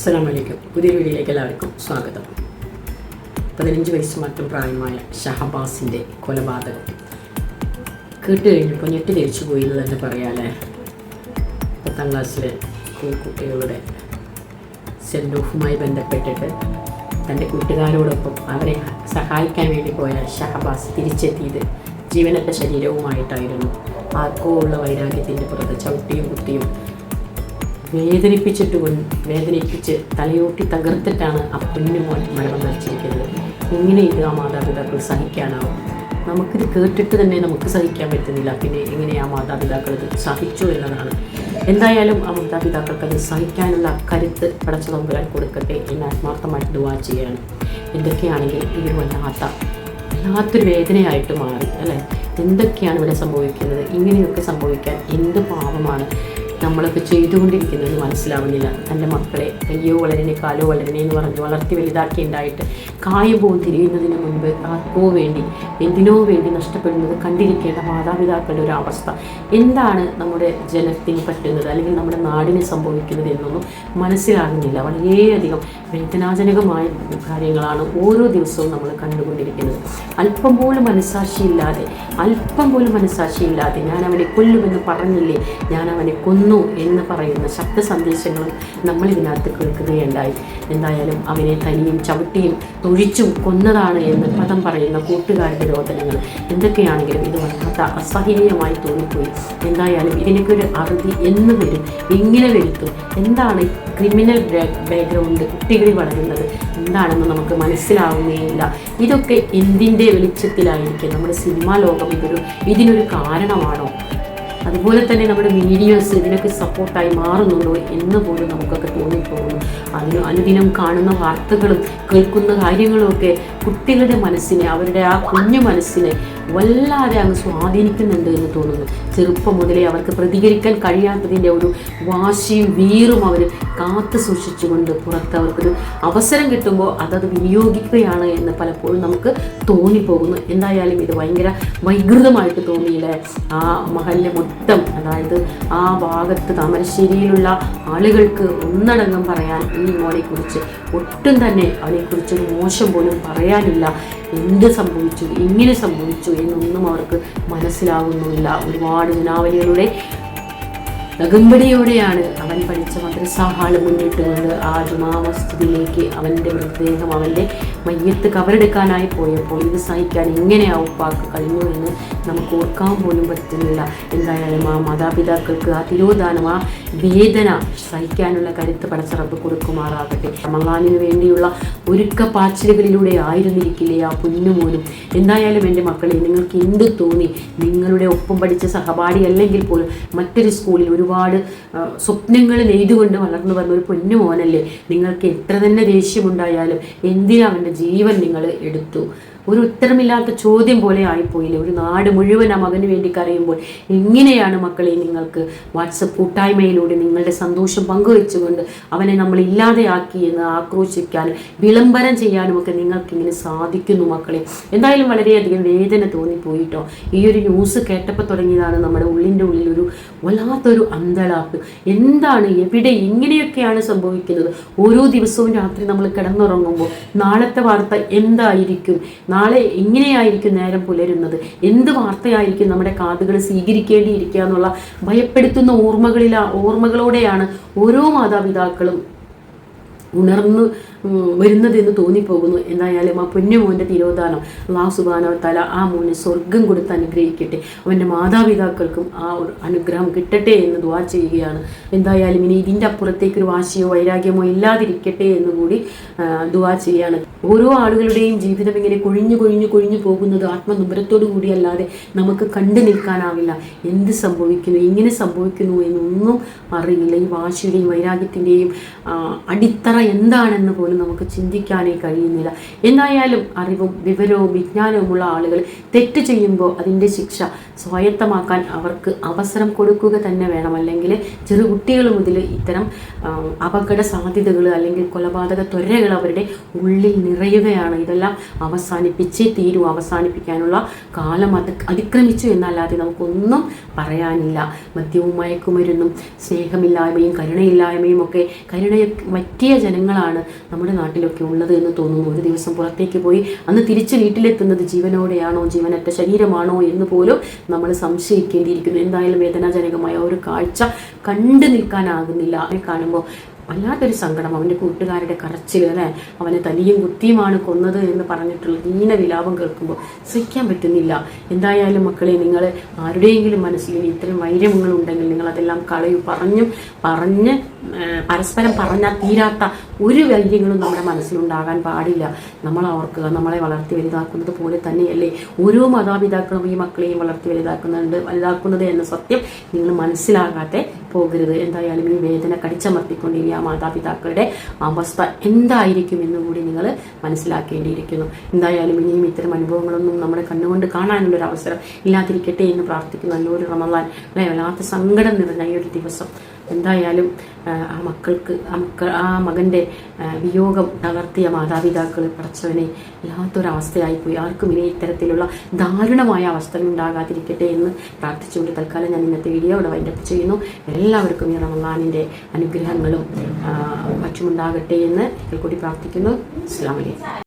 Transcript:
അസ്സലാം വലൈക്കും പുതിയ വീഡിയോയിലേക്ക് എല്ലാവർക്കും സ്വാഗതം. പതിനഞ്ച് വയസ്സ് മാത്രം പ്രായമായ ഷഹബാസിന്റെ കൊലപാതകം. കേട്ട് കഴിഞ്ഞപ്പോൾ ഞെട്ടി തിരിച്ചു പോയി എന്ന് തന്നെ പറയാലേ. പത്താം ക്ലാസ്സിലെ കുട്ടികളുടെ സെൻഡ് ഓഫുമായി ബന്ധപ്പെട്ടിട്ട് തന്റെ കൂട്ടുകാരോടൊപ്പം അവരെ സഹായിക്കാൻ വേണ്ടി പോയ ഷഹബാസ് തിരിച്ചെത്തിയത് ജീവനറ്റ ശരീരവുമായിട്ടായിരുന്നു. ആർക്കോ ഉള്ള വൈരാഗ്യത്തിന്റെ പുറത്ത് ചവിട്ടിയും കുത്തിയും വേദനിപ്പിച്ചിട്ട് കൊണ്ട് വേദനിപ്പിച്ച് തലയോട്ടി തകർത്തിട്ടാണ് ആ കുഞ്ഞു മോൻ മരണം നടിച്ചിരിക്കുന്നത് എങ്ങനെ ഇത് ആ മാതാപിതാക്കൾ സഹിക്കാനാവും. നമുക്കിത് കേട്ടിട്ട് തന്നെ നമുക്ക് സഹിക്കാൻ പറ്റുന്നില്ല. പിന്നെ എങ്ങനെ ആ മാതാപിതാക്കൾ ഇത് സഹിച്ചു എന്നതാണ്. എന്തായാലും ആ മാതാപിതാക്കൾക്ക് അത് സഹിക്കാനുള്ള കരുത്ത് പടച്ച നമ്പുരാൻ കൊടുക്കട്ടെ എന്ന് ആത്മാർത്ഥമായിട്ട് ദുവാ ചെയ്യാണ്. എന്തൊക്കെയാണെങ്കിൽ ഇത് വല്ലാത്ത വല്ലാത്തൊരു വേദനയായിട്ട് മാറി അല്ലേ? എന്തൊക്കെയാണ് ഇവിടെ സംഭവിക്കുന്നത്? ഇങ്ങനെയൊക്കെ സംഭവിക്കാൻ എന്ത് പാപമാണ്? നമ്മളൊക്കെ ചെയ്തുകൊണ്ടിരിക്കുന്നത് മനസ്സിലാവുന്നില്ല. തന്റെ മക്കളെ അയ്യോ വളരണേ കാലോ വളരണേ എന്ന് പറഞ്ഞ് വളർത്തി വലുതാക്കി ഉണ്ടായിട്ട് കായം പോവും തിരിയുന്നതിന് മുൻപ് ആർക്കോ വേണ്ടി എന്തിനോ വേണ്ടി നഷ്ടപ്പെടുന്നത് കണ്ടിരിക്കേണ്ട മാതാപിതാക്കളുടെ ഒരു അവസ്ഥ. എന്താണ് നമ്മുടെ ജനത്തിന് പറ്റുന്നത്? അല്ലെങ്കിൽ നമ്മുടെ നാടിന് സംഭവിക്കുന്നത് എന്നൊന്നും മനസ്സിലാകുന്നില്ല. വളരെയധികം വേദനാജനകമായ കാര്യങ്ങളാണ് ഓരോ ദിവസവും നമ്മൾ കണ്ടുകൊണ്ടിരിക്കുന്നത്. അല്പം പോലും മനസ്സാക്ഷിയില്ലാതെ അല്പം പോലും മനസ്സാക്ഷിയില്ലാതെ ഞാൻ അവനെ കൊല്ലുമെന്ന് പറഞ്ഞില്ലേ? ഞാൻ അവനെ കൊന്നു എന്ന് പറയുന്ന ശബ്ദ സന്ദേശങ്ങളും നമ്മൾ ഇതിനകത്ത് കേൾക്കുകയുണ്ടായി. എന്തായാലും അവനെ തനിയും ചവിട്ടിയും തൊഴിച്ചും കൊന്നതാണ് എന്ന് പദം പറയുന്ന കൂട്ടുകാരുടെ രോദനങ്ങൾ. എന്തൊക്കെയാണെങ്കിലും ഇത് വല്ലാത്ത അസഹനീയമായി തോന്നിപ്പോയി. എന്തായാലും ഇതിനൊക്കെ ഒരു അറുതി എന്ന് വരും. എങ്ങനെ വരുത്തും എന്താണ് ക്രിമിനൽ ബാക്ക്ഗ്രൗണ്ട് കുട്ടികൾ വളരുന്നത്? എന്താണെന്ന് നമുക്ക് മനസ്സിലാവുകയില്ല. ഇതൊക്കെ എന്തിന്റെ വെളിച്ചത്തിലായിരിക്കും? നമ്മുടെ സിനിമാ ലോകം ഇതൊരു ഇതിനൊരു കാരണമാണോ? അതുപോലെ തന്നെ നമ്മുടെ വീഡിയോസ് ഇതിനൊക്കെ സപ്പോർട്ടായി മാറുന്നുണ്ടോ എന്ന് പോലും നമുക്കൊക്കെ തോന്നിപ്പോകുന്നു. അതിന് അനുദിനം കാണുന്ന വാർത്തകളും കേൾക്കുന്ന കാര്യങ്ങളുമൊക്കെ കുട്ടികളുടെ മനസ്സിനെ അവരുടെ ആ കുഞ്ഞു മനസ്സിനെ വല്ലാതെ അങ്ങ് സ്വാധീനിക്കുന്നുണ്ട് എന്ന് തോന്നുന്നു. ചെറുപ്പം മുതലേ അവർക്ക് പ്രതികരിക്കാൻ കഴിയാത്തതിന്റെ ഒരു വാശിയും വീറും അവർ കാത്തു സൂക്ഷിച്ചുകൊണ്ട് പുറത്ത് അവർക്കൊരു അവസരം കിട്ടുമ്പോൾ അതത് വിനിയോഗിക്കുകയാണ് എന്ന് പലപ്പോഴും നമുക്ക് തോന്നിപ്പോകുന്നു. എന്തായാലും ഇത് ഭയങ്കര വൈകൃതമായിട്ട് തോന്നിയില്ലേ. ആ മഹലിലെ മൊത്തം അതായത് ആ ഭാഗത്ത് താമരശ്ശേരിയിലുള്ള ആളുകൾക്ക് ഒന്നടങ്കം പറയാൻ ഈ മോളെക്കുറിച്ച് ഒട്ടും തന്നെ അവനെക്കുറിച്ച് ഒരു മോശം പോലും പറയാനില്ല. എന്ത് സംഭവിച്ചു? എങ്ങനെ സംഭവിച്ചു? എന്നൊന്നും അവർക്ക് മനസ്സിലാകുന്നില്ല ഒരുപാട് ജനാവലികളുടെ അകമ്പടിയോടെയാണ് അവൻ പഠിച്ച മദ്രസ മുന്നിട്ട് കൊണ്ട് ആ ജുമാവസ്തുതിയിലേക്ക് അവന്റെ മൃതദേഹം അവന്റെ മയ്യത്ത് കവറെടുക്കാനായി പോയപ്പോൾ ഇത് സഹിക്കാൻ എങ്ങനെ ആ ഉപ്പാക്ക് കഴിഞ്ഞു എന്ന് നമുക്ക് ഓർക്കാൻ പോലും പറ്റുന്നില്ല. എന്തായാലും ആ മാതാപിതാക്കൾക്ക് ആ തിരോധാനം ആ വേദന സഹിക്കാനുള്ള കരുത്ത് പടച്ചറപ്പ് കൊടുക്കുമാറാകട്ടെ. റമലാനിന് വേണ്ടിയുള്ള ഒരുക്കപ്പാച്ചിലുകളിലൂടെ ആയിരുന്നിരിക്കില്ലേ ആ കുഞ്ഞുമോനും എന്തായാലും എന്റെ മക്കളെ നിങ്ങൾക്ക് എന്ത് തോന്നി? നിങ്ങളുടെ ഒപ്പം പഠിച്ച സഹപാഠി അല്ലെങ്കിൽ പോലും മറ്റൊരു സ്കൂളിൽ ഒരുപാട് സ്വപ്നങ്ങൾ നെയ്തുകൊണ്ട് വളർന്നു വന്ന ഒരു പൊന്നു നിങ്ങൾക്ക് എത്ര തന്നെ ദേഷ്യമുണ്ടായാലും എന്തിനാ അവന്റെ ജീവൻ നിങ്ങൾ എടുത്തു? ഒരു ഉത്തരമില്ലാത്ത ചോദ്യം പോലെ ആയിപ്പോയില്ലേ? ഒരു നാട് മുഴുവൻ ആ മകന് വേണ്ടി കരയുമ്പോൾ എങ്ങനെയാണ് മക്കളെ നിങ്ങൾക്ക് വാട്സപ്പ് കൂട്ടായ്മയിലൂടെ നിങ്ങളുടെ സന്തോഷം പങ്കുവെച്ചുകൊണ്ട് അവനെ നമ്മൾ ഇല്ലാതെയാക്കി എന്ന് ആക്രോശിക്കാനും വിളംബരം ചെയ്യാനും ഒക്കെ നിങ്ങൾക്ക് ഇങ്ങനെ സാധിക്കുന്നു മക്കളെ? എന്തായാലും വളരെയധികം വേദന തോന്നിപ്പോയിട്ടോ? ഈ ഒരു ന്യൂസ് കേട്ടപ്പോൾ തുടങ്ങിയതാണ് നമ്മുടെ ഉള്ളിന്റെ ഉള്ളിൽ ഒരു വല്ലാത്തൊരു അന്തളാപ്പ് എന്താണ് എവിടെ ഇങ്ങനെയൊക്കെയാണ് സംഭവിക്കുന്നത്? ഓരോ ദിവസവും രാത്രി നമ്മൾ കിടന്നുറങ്ങുമ്പോൾ നാളത്തെ വാർത്ത എന്തായിരിക്കും? നാളെ എങ്ങനെയായിരിക്കും നേരം പുലരുന്നത്? എന്ത് വാർത്തയായിരിക്കും നമ്മുടെ കാതുകൾ സ്വീകരിക്കേണ്ടിയിരിക്കുക എന്നുള്ള ഭയപ്പെടുത്തുന്ന ഓർമ്മകളിലാ ഓർമ്മകളോടെയാണ് ഓരോ മാതാപിതാക്കളും ഉണർന്നു വരുന്നത് വരുന്നതെന്ന് തോന്നിപ്പോകുന്നു. എന്തായാലും ആ പൊന്നുമോന്റെ തിരോധാനം അള്ളാഹു തല ആ മോനെ സ്വർഗം കൊടുത്ത് അനുഗ്രഹിക്കട്ടെ. അവന്റെ മാതാപിതാക്കൾക്കും ആ ഒരു അനുഗ്രഹം കിട്ടട്ടെ എന്ന് ദ്വാ ചെയ്യുകയാണ്. എന്തായാലും ഇനി ഇതിന്റെ അപ്പുറത്തേക്ക് ഒരു വാശിയോ വൈരാഗ്യമോ ഇല്ലാതിരിക്കട്ടെ എന്ന് കൂടി ദ്വാ ചെയ്യാണ്. ഓരോ ആളുകളുടെയും ജീവിതം ഇങ്ങനെ കൊഴിഞ്ഞു കൊഴിഞ്ഞു കൊഴിഞ്ഞു പോകുന്നത് ആത്മനിബരത്തോടു കൂടിയല്ലാതെ നമുക്ക് കണ്ടു നിൽക്കാനാവില്ല. എന്ത് സംഭവിക്കുന്നു എങ്ങനെ സംഭവിക്കുന്നു എന്നൊന്നും അറിയില്ല. ഈ വാശിയുടെയും വൈരാഗ്യത്തിന്റെയും അടിത്തറ എന്താണെന്ന് പോലും നമുക്ക് ചിന്തിക്കാനേ കഴിയുന്നില്ല. എന്തായാലും അറിവും വിവരവും വിജ്ഞാനവുമുള്ള ആളുകൾ തെറ്റ് ചെയ്യുമ്പോൾ അതിന്റെ ശിക്ഷ സ്വായത്തമാക്കാൻ അവർക്ക് അവസരം കൊടുക്കുക തന്നെ വേണം. അല്ലെങ്കിൽ ചെറു കുട്ടികൾ മുതൽ ഇത്തരം അപകട സാധ്യതകൾ അല്ലെങ്കിൽ കൊലപാതക ത്വരകൾ അവരുടെ ഉള്ളിൽ നിറയുകയാണ്. ഇതെല്ലാം അവസാനിപ്പിച്ചേ തീരൂ. അവസാനിപ്പിക്കാനുള്ള കാലം അത് അതിക്രമിച്ചു എന്നല്ലാതെ നമുക്കൊന്നും പറയാനില്ല. മദ്യവും മയക്കുമരുന്നും സ്നേഹമില്ലായ്മയും കരുണയില്ലായ്മയും ഒക്കെ കരുണയെ പറ്റിയ ജനങ്ങളാണ് നമ്മുടെ നാട്ടിലൊക്കെ ഉള്ളത് എന്ന് തോന്നുന്നു. ഒരു ദിവസം പുറത്തേക്ക് പോയി അന്ന് തിരിച്ച് വീട്ടിലെത്തുന്നത് ജീവനോടെയാണോ ജീവനറ്റ ശരീരമാണോ എന്ന് പോലും നമ്മൾ സംശയിക്കേണ്ടിയിരിക്കുന്നു. എന്തായാലും വേദനാജനകമായ ഒരു കാഴ്ച കണ്ടു നിൽക്കാനാകുന്നില്ല. അവനെ കാണുമ്പോൾ വല്ലാത്തൊരു സങ്കടം. അവന്റെ കൂട്ടുകാരുടെ കരച്ചിൽ അല്ലേ? അവനെ തലിയും കുത്തിയുമാണ് കൊന്നത് എന്ന് പറഞ്ഞിട്ടുള്ള ദീന വിലാപം കേൾക്കുമ്പോൾ സഹിക്കാൻ പറ്റുന്നില്ല. എന്തായാലും മക്കളെ നിങ്ങൾ ആരുടെയെങ്കിലും മനസ്സിൽ ഇത്രയും വൈരങ്ങൾ ഉണ്ടെങ്കിൽ നിങ്ങൾ അതെല്ലാം കളയൂ. പറഞ്ഞും പറഞ്ഞ് പരസ്പരം പറഞ്ഞാൽ തീരാത്ത ഒരു കാര്യങ്ങളും നമ്മുടെ മനസ്സിലുണ്ടാകാൻ പാടില്ല. നമ്മൾ ഓർക്കുക നമ്മളെ വളർത്തി വലുതാക്കുന്നത് പോലെ തന്നെയല്ലേ? ഓരോ മാതാപിതാക്കളും ഈ മക്കളെയും വളർത്തി വലുതാക്കുന്നുണ്ട് വലുതാക്കുന്നത് എന്ന സത്യം നിങ്ങൾ മനസ്സിലാകാതെ പോകരുത്. എന്തായാലും ഈ വേദന കടിച്ചമർത്തിക്കൊണ്ട് ഇനി ആ മാതാപിതാക്കളുടെ അവസ്ഥ എന്തായിരിക്കും എന്ന് കൂടി നിങ്ങൾ മനസ്സിലാക്കേണ്ടിയിരിക്കുന്നു. എന്തായാലും ഇനിയും ഇത്തരം അനുഭവങ്ങളൊന്നും നമ്മുടെ കണ്ണുകൊണ്ട് കാണാനുള്ളൊരു അവസരം ഇല്ലാതിരിക്കട്ടെ എന്ന് പ്രാർത്ഥിക്കുന്നു. നല്ലൊരു റമദാൻ വല്ലാത്ത സങ്കടം നിറഞ്ഞ ഈ ഒരു ദിവസം. എന്തായാലും ആ, മക്കൾക്ക് ആ മക്കൾ ആ മകന്റെ വിയോഗം തളർത്തിയ മാതാപിതാക്കൾ പടച്ചവനെ വല്ലാത്തൊരവസ്ഥയായിപ്പോയി ആർക്കും ഇനി ഇത്തരത്തിലുള്ള ദാരുണമായ അവസ്ഥകൾ ഉണ്ടാകാതിരിക്കട്ടെ എന്ന് പ്രാർത്ഥിച്ചുകൊണ്ട് തൽക്കാലം ഞാൻ ഇന്നത്തെ വീഡിയോ ഇവിടെ വൈൻഡപ്പ് ചെയ്യുന്നു. എല്ലാവർക്കും ഈ റമലാനിന്റെ അനുഗ്രഹങ്ങളും മറ്റുമുണ്ടാകട്ടെ എന്ന് കൂടി പ്രാർത്ഥിക്കുന്നു. അസ്സാം വലൈക്കും